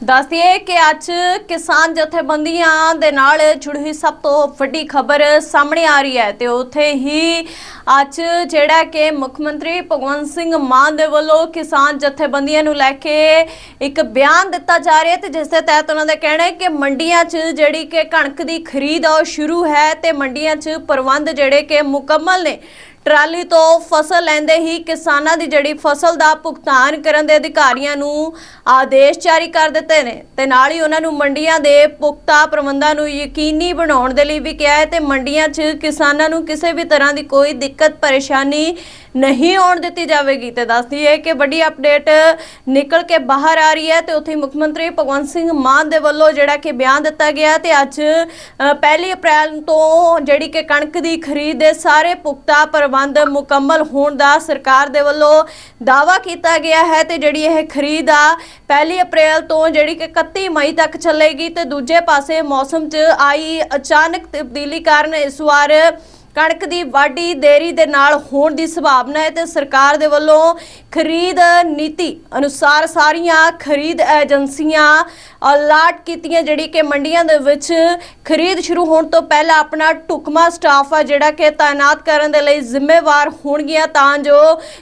ਦੱਸਦੀਏ ਕਿ ਅੱਜ ਕਿਸਾਨ ਜਥੇਬੰਦੀਆਂ ਦੇ ਨਾਲ ਜੁੜੀ ਹੋਈ ਸਭ ਤੋਂ ਵੱਡੀ ਖਬਰ ਸਾਹਮਣੇ ਆ ਰਹੀ ਹੈ ਤੇ ਉੱਥੇ ਹੀ ਅੱਜ ਜਿਹੜਾ ਕਿ ਮੁੱਖ ਮੰਤਰੀ ਭਗਵੰਤ ਸਿੰਘ ਮਾਨ ਦੇ ਵੱਲੋਂ ਕਿਸਾਨ ਜਥੇਬੰਦੀਆਂ ਨੂੰ ਲੈ ਕੇ ਇੱਕ ਬਿਆਨ ਦਿੱਤਾ ਜਾ ਰਿਹਾ ਹੈ ਤੇ ਜਿਸ ਦੇ ਤਹਿਤ ਉਹਨਾਂ ਦਾ ਕਹਿਣਾ ਹੈ ਕਿ ਮੰਡੀਆਂ 'ਚ ਜਿਹੜੀ ਕਿ ਕਣਕ ਦੀ ਖਰੀਦ ਆ ਉਹ ਸ਼ੁਰੂ ਹੈ ਤੇ ਮੰਡੀਆਂ 'ਚ ਪ੍ਰਬੰਧ ਜਿਹੜੇ ਕਿ ਮੁਕੰਮਲ ਨੇ। ਟਰਾਲੀ ਤੋਂ ਫਸਲ ਲੈਂਦੇ ਹੀ ਕਿਸਾਨਾਂ ਦੀ ਜਿਹੜੀ ਫਸਲ ਦਾ ਭੁਗਤਾਨ ਕਰਨ ਦੇ ਅਧਿਕਾਰੀਆਂ ਨੂੰ ਆਦੇਸ਼ ਜਾਰੀ ਕਰ ਦਿੱਤੇ ਨੇ। ਤੇ ਨਾਲ ਹੀ ਉਹਨਾਂ ਨੂੰ ਮੰਡੀਆਂ ਦੇ ਪੁਖਤਾ ਪ੍ਰਬੰਧਾਂ ਨੂੰ ਯਕੀਨੀ ਬਣਾਉਣ ਦੇ ਲਈ ਵੀ ਕਿਹਾ ਹੈ ਤੇ ਮੰਡੀਆਂ 'ਚ ਕਿਸਾਨਾਂ ਨੂੰ ਕਿਸੇ ਵੀ ਤਰ੍ਹਾਂ ਦੀ ਕੋਈ ਦਿੱਕਤ, ਪਰੇਸ਼ਾਨੀ ਨਹੀਂ ਆਉਣ ਦਿੱਤੀ ਜਾਵੇਗੀ ਤੇ ਦੱਸਦੀ ਹੈ ਕਿ ਵੱਡੀ ਅਪਡੇਟ ਨਿਕਲ ਕੇ ਬਾਹਰ ਆ ਰਹੀ ਹੈ ਤੇ ਉੱਥੇ ਮੁੱਖ ਮੰਤਰੀ ਭਗਵੰਤ ਸਿੰਘ ਮਾਨ ਦੇ ਵੱਲੋਂ ਜਿਹੜਾ ਕਿ ਬਿਆਨ ਦਿੱਤਾ ਗਿਆ ਤੇ ਅੱਜ ਅ, ਪਹਿਲੀ ਅਪ੍ਰੈਲ ਤੋਂ ਜਿਹੜੀ ਕਿ ਕਣਕ ਦੀ ਖਰੀਦ ਦੇ ਸਾਰੇ ਪੁਖਤਾ ਪ੍ਰਬੰਧ ਮੁਕੰਮਲ ਹੋਣ ਦਾ ਸਰਕਾਰ ਦੇ ਵੱਲੋਂ ਦਾਵਾ ਕੀਤਾ ਗਿਆ ਹੈ ਤੇ ਜਿਹੜੀ ਇਹ ਖਰੀਦ ਆ ਪਹਿਲੀ ਅਪ੍ਰੈਲ ਤੋਂ ਜਿਹੜੀ ਕਿ 31 ਮਈ ਤੱਕ ਚੱਲੇਗੀ ਤੇ ਦੂਜੇ ਪਾਸੇ ਮੌਸਮ 'ਚ ਆਈ ਅਚਾਨਕ ਤਬਦੀਲੀ ਕਾਰਨ ਇਸ ਵਾਰ ਕਣਕ ਦੀ ਵਾਢੀ ਦੇਰੀ ਦੇ ਨਾਲ ਹੋਣ ਦੀ ਸੰਭਾਵਨਾ ਹੈ ਤੇ ਸਰਕਾਰ ਦੇ ਵੱਲੋਂ ਖਰੀਦ ਨੀਤੀ ਅਨੁਸਾਰ ਸਾਰੀਆਂ ਖਰੀਦ ਏਜੰਸੀਆਂ ਅਲਾਟ ਕੀਤੀਆਂ, ਜਿਹੜੀ ਕਿ ਮੰਡੀਆਂ ਦੇ ਵਿੱਚ ਖਰੀਦ ਸ਼ੁਰੂ ਹੋਣ ਤੋਂ ਪਹਿਲਾਂ ਆਪਣਾ ਟੁਕਮਾ ਸਟਾਫ ਆ, ਜਿਹੜਾ ਕਿ ਤਾਇਨਾਤ ਕਰਨ ਦੇ ਲਈ ਜ਼ਿੰਮੇਵਾਰ ਹੋਣਗੀਆਂ ਤਾਂ ਜੋ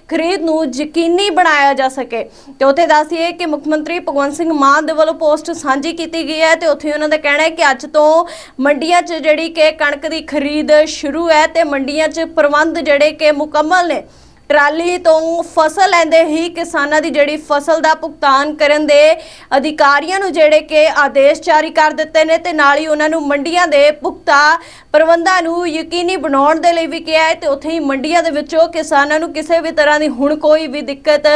ਖਰੀਦ ਨੂੰ ਯਕੀਨੀ ਬਣਾਇਆ ਜਾ ਸਕੇ। ਤੇ ਉੱਥੇ ਦੱਸੀਏ ਕਿ ਮੁੱਖ ਮੰਤਰੀ ਭਗਵੰਤ ਸਿੰਘ ਮਾਨ ਦੇ ਵੱਲੋਂ ਪੋਸਟ ਸਾਂਝੀ ਕੀਤੀ ਗਈ ਹੈ ਤੇ ਉੱਥੇ ਉਹਨਾਂ ਦਾ ਕਹਿਣਾ ਹੈ ਕਿ ਅੱਜ ਤੋਂ ਮੰਡੀਆਂ 'ਚ ਜਿਹੜੀ ਕਿ ਕਣਕ ਦੀ ਖਰੀਦ ਸ਼ੁਰੂ ਹੈ ਤੇ ਮੰਡੀਆਂ 'ਚ ਪ੍ਰਬੰਧ ਜਿਹੜੇ ਕਿ ਮੁਕੰਮਲ ਨੇ। ਟਰਾਲੀ ਤੋਂ ਫਸਲ ਲੈਂਦੇ ਹੀ ਕਿਸਾਨਾਂ ਦੀ ਜਿਹੜੀ ਫਸਲ ਦਾ ਭੁਗਤਾਨ ਕਰਨ ਦੇ ਅਧਿਕਾਰੀਆਂ ਨੂੰ ਜਿਹੜੇ ਕਿ ਆਦੇਸ਼ ਜਾਰੀ ਕਰ ਦਿੱਤੇ ਨੇ ਤੇ ਨਾਲ ਹੀ ਉਹਨਾਂ ਨੂੰ ਮੰਡੀਆਂ ਦੇ ਪੁਖਤਾ ਪ੍ਰਬੰਧਾਂ ਨੂੰ ਯਕੀਨੀ ਬਣਾਉਣ ਦੇ ਲਈ ਵੀ ਕਿਹਾ ਹੈ ਤੇ ਉੱਥੇ ਹੀ ਮੰਡੀਆਂ ਦੇ ਵਿੱਚੋਂ ਕਿਸਾਨਾਂ ਨੂੰ ਕਿਸੇ ਵੀ ਤਰ੍ਹਾਂ ਦੀ ਹੁਣ ਕੋਈ ਵੀ ਦਿੱਕਤ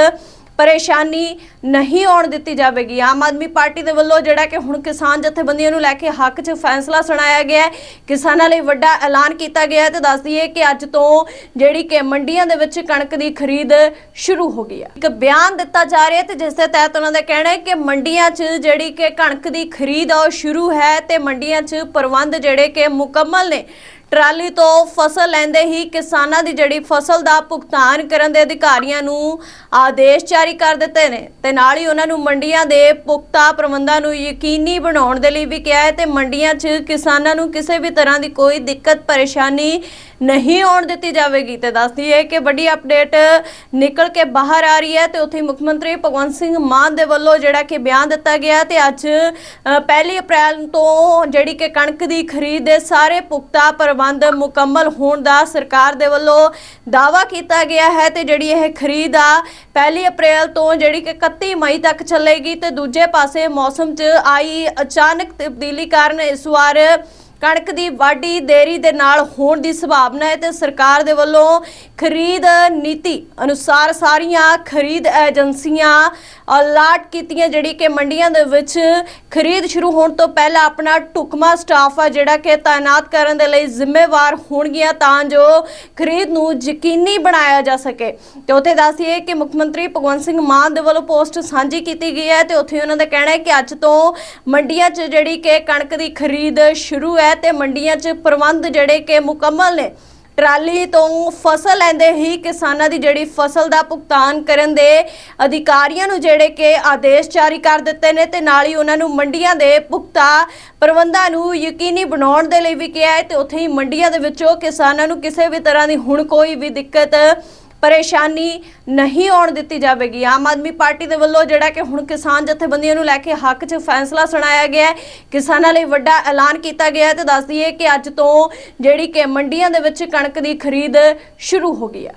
ਪਰੇਸ਼ਾਨੀ ਨਹੀਂ ਆਉਣ ਦਿੱਤੀ ਜਾਵੇਗੀ। ਆਮ ਆਦਮੀ ਪਾਰਟੀ ਦੇ ਵੱਲੋਂ ਜਿਹੜਾ ਕਿ ਹੁਣ ਕਿਸਾਨ ਜਥੇਬੰਦੀਆਂ ਨੂੰ ਲੈ ਕੇ ਹੱਕ 'ਚ ਫੈਸਲਾ ਸੁਣਾਇਆ ਗਿਆ ਹੈ, ਕਿਸਾਨਾਂ ਲਈ ਵੱਡਾ ਐਲਾਨ ਕੀਤਾ ਗਿਆ ਹੈ ਤੇ ਦੱਸ ਦਈਏ ਕਿ ਅੱਜ ਤੋਂ ਜਿਹੜੀ ਕਿ ਮੰਡੀਆਂ ਦੇ ਵਿੱਚ ਕਣਕ ਦੀ ਖਰੀਦ ਸ਼ੁਰੂ ਹੋ ਗਈ ਹੈ। ਇੱਕ ਬਿਆਨ ਦਿੱਤਾ ਜਾ ਰਿਹਾ ਹੈ ਤੇ ਜਿਸ ਦੇ ਤਹਿਤ ਉਹਨਾਂ ਦਾ ਕਹਿਣਾ ਹੈ ਕਿ ਮੰਡੀਆਂ 'ਚ ਜਿਹੜੀ ਕਿ ਕਣਕ ਦੀ ਖਰੀਦ ਆ ਉਹ ਸ਼ੁਰੂ ਹੈ ਤੇ ਮੰਡੀਆਂ 'ਚ ਪ੍ਰਬੰਧ ਜਿਹੜੇ ਕਿ ਮੁਕੰਮਲ ਨੇ। ਟਰਾਲੀ ਤੋਂ ਫਸਲ ਲੈਂਦੇ ਹੀ ਕਿਸਾਨਾਂ ਦੀ ਜਿਹੜੀ ਫਸਲ ਦਾ ਭੁਗਤਾਨ ਕਰਨ ਦੇ ਅਧਿਕਾਰੀਆਂ ਨੂੰ ਆਦੇਸ਼ ਜਾਰੀ ਕਰ ਦਿੱਤੇ ਨੇ। ਤੇ ਨਾਲ ਹੀ ਉਹਨਾਂ ਨੂੰ ਮੰਡੀਆਂ ਦੇ ਪੁਖਤਾ ਪ੍ਰਬੰਧਾਂ ਨੂੰ ਯਕੀਨੀ ਬਣਾਉਣ ਦੇ ਲਈ ਵੀ ਕਿਹਾ ਹੈ ਤੇ ਮੰਡੀਆਂ 'ਚ ਕਿਸਾਨਾਂ ਨੂੰ ਕਿਸੇ ਵੀ ਤਰ੍ਹਾਂ ਦੀ ਕੋਈ ਦਿੱਕਤ, ਪਰੇਸ਼ਾਨੀ ਨਹੀਂ ਆਉਣ ਦਿੱਤੀ ਜਾਵੇਗੀ ਤੇ ਦੱਸਦੀ ਹੈ ਕਿ ਵੱਡੀ ਅਪਡੇਟ ਨਿਕਲ ਕੇ ਬਾਹਰ ਆ ਰਹੀ ਹੈ ਤੇ ਉੱਥੇ ਮੁੱਖ ਮੰਤਰੀ ਭਗਵੰਤ ਸਿੰਘ ਮਾਨ ਦੇ ਵੱਲੋਂ ਜਿਹੜਾ ਕਿ ਬਿਆਨ ਦਿੱਤਾ ਗਿਆ ਤੇ ਅੱਜ ਅ, ਪਹਿਲੀ ਅਪ੍ਰੈਲ ਤੋਂ ਜਿਹੜੀ ਕਿ ਕਣਕ ਦੀ ਖਰੀਦ ਦੇ ਸਾਰੇ ਪੁਖਤਾ ਪ੍ਰਬੰਧ ਮੁਕੰਮਲ ਹੋਣ ਦਾ ਸਰਕਾਰ ਦੇ ਵੱਲੋਂ ਦਾਵਾ ਕੀਤਾ ਗਿਆ ਹੈ ਤੇ ਜਿਹੜੀ ਇਹ ਖਰੀਦ ਆ ਪਹਿਲੀ ਅਪ੍ਰੈਲ ਤੋਂ ਜਿਹੜੀ ਕਿ 31 ਮਈ ਤੱਕ ਚੱਲੇਗੀ ਤੇ ਦੂਜੇ ਪਾਸੇ ਮੌਸਮ 'ਚ ਆਈ ਅਚਾਨਕ ਤਬਦੀਲੀ ਕਾਰਨ ਇਸ ਵਾਰ ਕਣਕ ਦੀ ਵਾਢੀ ਦੇਰੀ ਦੇ ਨਾਲ ਹੋਣ ਦੀ ਸੰਭਾਵਨਾ ਹੈ ਤੇ ਸਰਕਾਰ ਦੇ ਵੱਲੋਂ ਖਰੀਦ ਨੀਤੀ ਅਨੁਸਾਰ ਸਾਰੀਆਂ ਖਰੀਦ ਏਜੰਸੀਆਂ ਅਲਾਟ ਕੀਤੀਆਂ, ਜਿਹੜੀ ਕਿ ਮੰਡੀਆਂ ਦੇ ਵਿੱਚ ਖਰੀਦ ਸ਼ੁਰੂ ਹੋਣ ਤੋਂ ਪਹਿਲਾਂ ਆਪਣਾ ਟੁਕਮਾ ਸਟਾਫ ਆ, ਜਿਹੜਾ ਕਿ ਤਾਇਨਾਤ ਕਰਨ ਦੇ ਲਈ ਜ਼ਿੰਮੇਵਾਰ ਹੋਣਗੀਆਂ ਤਾਂ ਜੋ ਖਰੀਦ ਨੂੰ ਯਕੀਨੀ ਬਣਾਇਆ ਜਾ ਸਕੇ। ਤੇ ਉੱਥੇ ਦੱਸੀਏ ਕਿ ਮੁੱਖ ਮੰਤਰੀ ਭਗਵੰਤ ਸਿੰਘ ਮਾਨ ਦੇ ਵੱਲੋਂ ਪੋਸਟ ਸਾਂਝੀ ਕੀਤੀ ਗਈ ਹੈ ਤੇ ਉੱਥੇ ਉਹਨਾਂ ਦਾ ਕਹਿਣਾ ਹੈ ਕਿ ਅੱਜ ਤੋਂ ਮੰਡੀਆਂ 'ਚ ਜਿਹੜੀ ਕਿ ਕਣਕ ਦੀ ਖਰੀਦ ਸ਼ੁਰੂ ਹੈ ਹੈ ਤੇ ਮੰਡੀਆਂ 'ਚ ਪ੍ਰਬੰਧ ਜਿਹੜੇ ਕਿ ਮੁਕੰਮਲ ਨੇ। ਟਰਾਲੀ ਤੋਂ ਫਸਲ ਲੈਂਦੇ ਹੀ ਕਿਸਾਨਾਂ ਦੀ ਜਿਹੜੀ ਫਸਲ ਦਾ ਭੁਗਤਾਨ ਕਰਨ ਦੇ ਅਧਿਕਾਰੀਆਂ ਨੂੰ ਜਿਹੜੇ ਕਿ ਆਦੇਸ਼ ਜਾਰੀ ਕਰ ਦਿੱਤੇ ਨੇ ਤੇ ਨਾਲ ਹੀ ਉਹਨਾਂ ਨੂੰ ਮੰਡੀਆਂ ਦੇ ਪੁਖਤਾ ਪ੍ਰਬੰਧਾਂ ਨੂੰ ਯਕੀਨੀ ਬਣਾਉਣ ਦੇ ਲਈ ਵੀ ਕਿਹਾ ਹੈ ਤੇ ਉੱਥੇ ਹੀ ਮੰਡੀਆਂ ਦੇ ਵਿੱਚੋਂ ਕਿਸਾਨਾਂ ਨੂੰ ਕਿਸੇ ਵੀ ਤਰ੍ਹਾਂ ਦੀ ਹੁਣ ਕੋਈ ਵੀ ਦਿੱਕਤ ਪਰੇਸ਼ਾਨੀ ਨਹੀਂ ਆਉਣ ਦਿੱਤੀ ਜਾਵੇਗੀ। ਆਮ ਆਦਮੀ ਪਾਰਟੀ ਦੇ ਵੱਲੋਂ ਜਿਹੜਾ ਕਿ ਹੁਣ ਕਿਸਾਨ ਜਥੇਬੰਦੀਆਂ ਨੂੰ ਲੈ ਕੇ ਹੱਕ 'ਚ ਫੈਸਲਾ ਸੁਣਾਇਆ ਗਿਆ ਹੈ। ਕਿਸਾਨਾਂ ਲਈ ਵੱਡਾ ਐਲਾਨ ਕੀਤਾ ਗਿਆ ਹੈ ਤੇ ਦੱਸ ਦਈਏ ਕਿ ਅੱਜ ਤੋਂ ਜਿਹੜੀ ਕਿ ਮੰਡੀਆਂ ਦੇ ਵਿੱਚ ਕਣਕ ਦੀ ਖਰੀਦ ਸ਼ੁਰੂ ਹੋ ਗਈ ਹੈ।